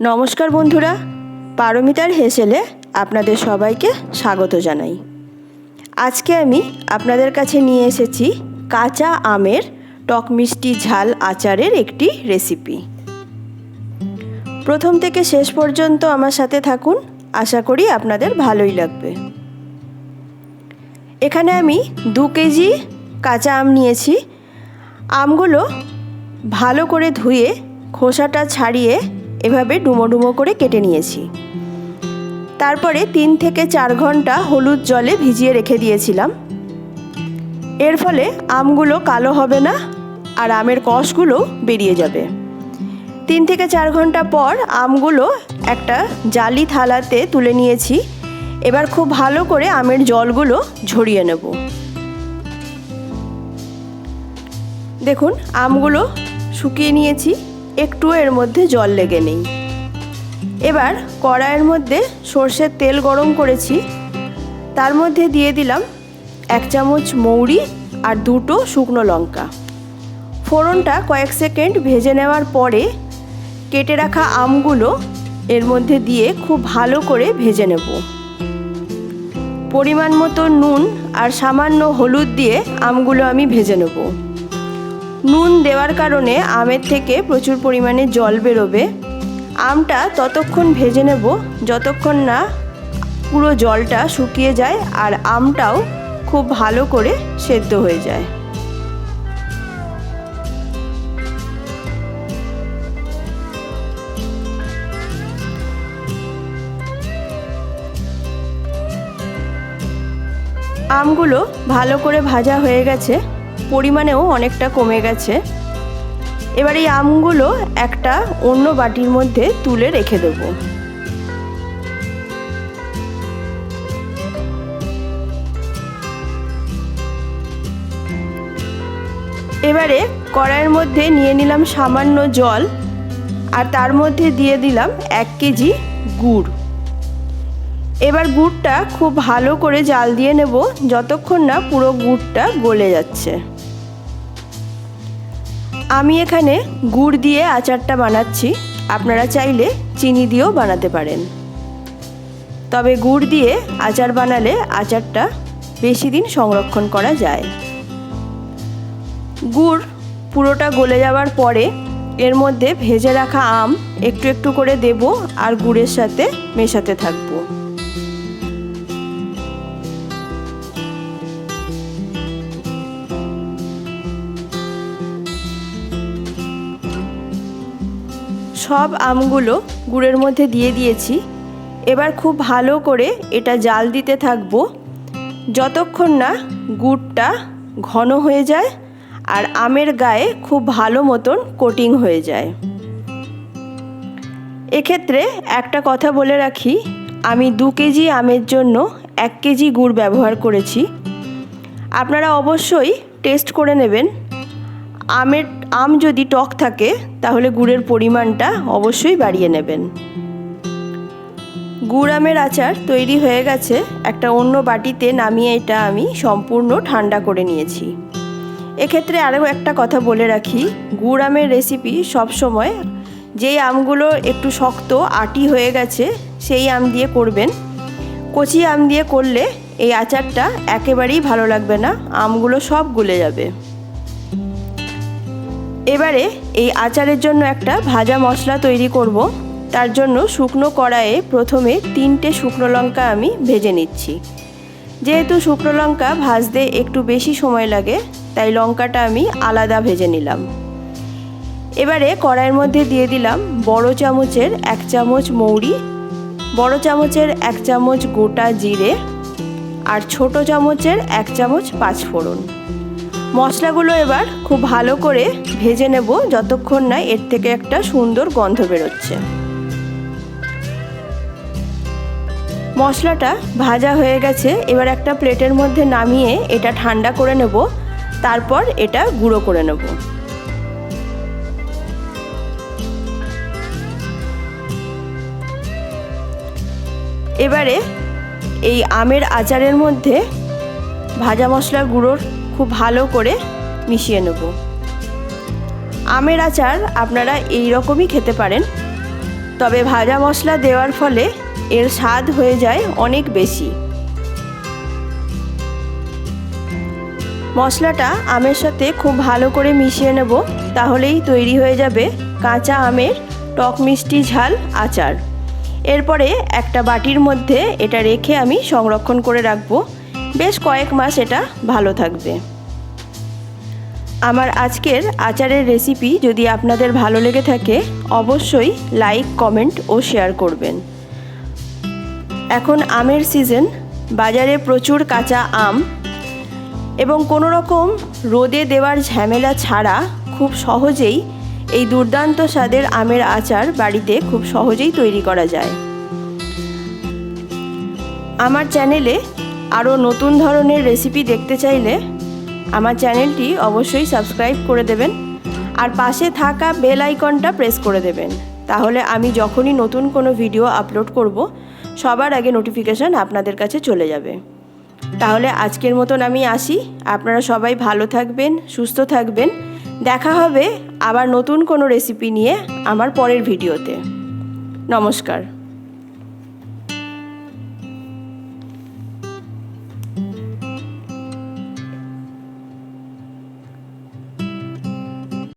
নমস্কার বন্ধুরা, পারমিতার হেসেলে আপনাদের সবাইকে স্বাগত জানাই। আজকে আমি আপনাদের কাছে নিয়ে এসেছি কাঁচা আমের টক মিষ্টি ঝাল আচারের একটি রেসিপি প্রথম থেকে শেষ পর্যন্ত আমার সাথে থাকুন, আশা করি আপনাদের ভালোই লাগবে। এখানে আমি দু কেজি কাঁচা আম নিয়েছি। আমগুলো ভালো করে ধুয়ে খোসাটা ছাড়িয়ে এভাবে ডুমো ডুমো করে কেটে নিয়েছি। তারপরে তিন থেকে চার ঘণ্টা হলুদ জলে ভিজিয়ে রেখে দিয়েছিলাম। এর ফলে আমগুলো কালো হবে না আর আমের কষগুলো বেরিয়ে যাবে। তিন থেকে চার ঘণ্টা পর আমগুলো একটা জালি থালাতে তুলে নিয়েছি। এবার খুব ভালো করে আমের জলগুলো ঝরিয়ে নেব। দেখুন, আমগুলো শুকিয়ে নিয়েছি। একটু এর মধ্যে জল লেগে নেই। এবার কড়াইয়ের মধ্যে সর্ষের তেল গরম করেছি। তার মধ্যে দিয়ে দিলাম এক চামচ মৌরি আর দুটো শুকনো লঙ্কা। ফোড়নটা কয়েক সেকেন্ড ভেজে নেওয়ার পরে কেটে রাখা আমগুলো এর মধ্যে দিয়ে খুব ভালো করে ভেজে নেব। পরিমাণ মতো নুন আর সামান্য হলুদ দিয়ে আমগুলো আমি ভেজে নেব। নুন দেওয়ার কারণে আমের থেকে প্রচুর পরিমাণে জল বেরোবে। আমটা ততক্ষণ ভেজে নেব, যতক্ষণ না পুরো জলটা শুকিয়ে যায় আর আমটাও খুব ভালো করে সেদ্ধ হয়ে যায়। আমগুলো ভালো করে ভাজা হয়ে গেছে। পরিমাণেও অনেকটা কমে গেছে। এবার এই আমগুলো একটা অন্য বাটির মধ্যে তুলে রেখে দেব। এবারে কড়াইয়ের মধ্যে নিয়ে নিলাম সামান্য জল আর তার মধ্যে দিয়ে দিলাম এক কেজি গুড়। এবার গুড়টা খুব ভালো করে জাল দিয়ে নেব, যতক্ষণ না পুরো গুড়টা গলে যাচ্ছে। আমি এখানে গুড় দিয়ে আচারটা বানাচ্ছি। আপনারা চাইলে চিনি দিয়েও বানাতে পারেন। তবে গুড় দিয়ে আচার বানালে আচারটা বেশি দিন সংরক্ষণ করা যায়। গুড় পুরোটা গলে যাওয়ার পরে এর মধ্যে ভেজে রাখা আম একটু একটু করে দেব আর গুড়ের সাথে মেশাতে থাকব। সব আমগুলো গুড়ের মধ্যে দিয়ে দিয়েছি। এবার খুব ভালো করে এটা জাল দিতে থাকব। যতক্ষণ না গুড়টা ঘন হয়ে যায় আর আমের গায়ে খুব ভালো মতন কোটিং হয়ে যায়। এক্ষেত্রে একটা কথা বলে রাখি, আমি দু কেজি আমের জন্য এক কেজি গুড় ব্যবহার করেছি। আপনারা অবশ্যই টেস্ট করে নেবেন। আমের, আম যদি টক থাকে, তাহলে গুড়ের পরিমাণটা অবশ্যই বাড়িয়ে নেবেন। গুড় আমের আচার তৈরি হয়ে গেছে। একটা অন্য বাটিতে নামিয়ে এটা আমি সম্পূর্ণ ঠান্ডা করে নিয়েছি। এক্ষেত্রে আরও একটা কথা বলে রাখি, গুড় আমের রেসিপি সবসময় যেই আমগুলো একটু শক্ত, আটি হয়ে গেছে, সেই আম দিয়ে করবেন। কচি আম দিয়ে করলে এই আচারটা একেবারেই ভালো লাগবে না, আমগুলো সব গলে যাবে। এবারে এই আচারের জন্য একটা ভাজা মশলা তৈরি করব। তার জন্য শুকনো কড়াইয়ে প্রথমে তিনটে শুকনো লঙ্কা আমি ভেজে নিচ্ছি। যেহেতু শুকনো লঙ্কা ভাজতে একটু বেশি সময় লাগে, তাই লঙ্কাটা আমি আলাদা ভেজে নিলাম। এবারে কড়াইয়ের মধ্যে দিয়ে দিলাম বড় চামচের এক চামচ মৌরি, বড় চামচের এক চামচ গোটা জিরে আর ছোট চামচের এক চামচ পাঁচফোড়ন। মশলাগুলো এবার খুব ভালো করে ভেজে নেব যতক্ষণ না এর থেকে একটা সুন্দর গন্ধ বেরোচ্ছে। মশলাটা ভাজা হয়ে গেছে, এবার একটা প্লেটের মধ্যে নামিয়ে এটা ঠান্ডা করে নেব, তারপর এটা গুঁড়ো করে নেব। এবারে এই আমের আচারের মধ্যে ভাজা মশলার গুঁড়োর খুব ভালো করে মিশিয়ে নেব। আমের আচার আপনারা এই রকমই খেতে পারেন, তবে ভাজা মশলা দেওয়ার ফলে এর স্বাদ হয়ে যায় অনেক বেশি। মশলাটা আমের সাথে খুব ভালো করে মিশিয়ে নেব, তাহলেই তৈরি হয়ে যাবে কাঁচা আমের টক মিষ্টি ঝাল আচার। এরপরে একটা বাটির মধ্যে এটা রেখে আমি সংরক্ষণ করে রাখব। বেশ কয়েক মাস এটা ভালো থাকবে। আমার আজকের আচারের রেসিপি যদি আপনাদের ভালো লেগে থাকে, অবশ্যই লাইক কমেন্ট ও শেয়ার করবেন। এখন আমের সিজন বাজারে প্রচুর কাঁচা আম এবং কোনো রকম রোদে দেওয়ার ঝামেলা ছাড়া খুব সহজেই এই দুর্দান্ত স্বাদের আমের আচার বাড়িতে খুব সহজেই তৈরি করা যায়। আমার চ্যানেলে আরও নতুন ধরনের রেসিপি দেখতে চাইলে আমার চ্যানেলটি অবশ্যই সাবস্ক্রাইব করে দেবেন। আর পাশে থাকা বেল আইকনটা প্রেস করে দেবেন। তাহলে আমি যখনই নতুন কোনো ভিডিও আপলোড করব, সবার আগে নোটিফিকেশান আপনাদের কাছে চলে যাবে। তাহলে আজকের মতন আমি আসি। আপনারা সবাই ভালো থাকবেন, সুস্থ থাকবেন। দেখা হবে আবার নতুন কোনো রেসিপি নিয়ে আমার পরের ভিডিওতে নমস্কার।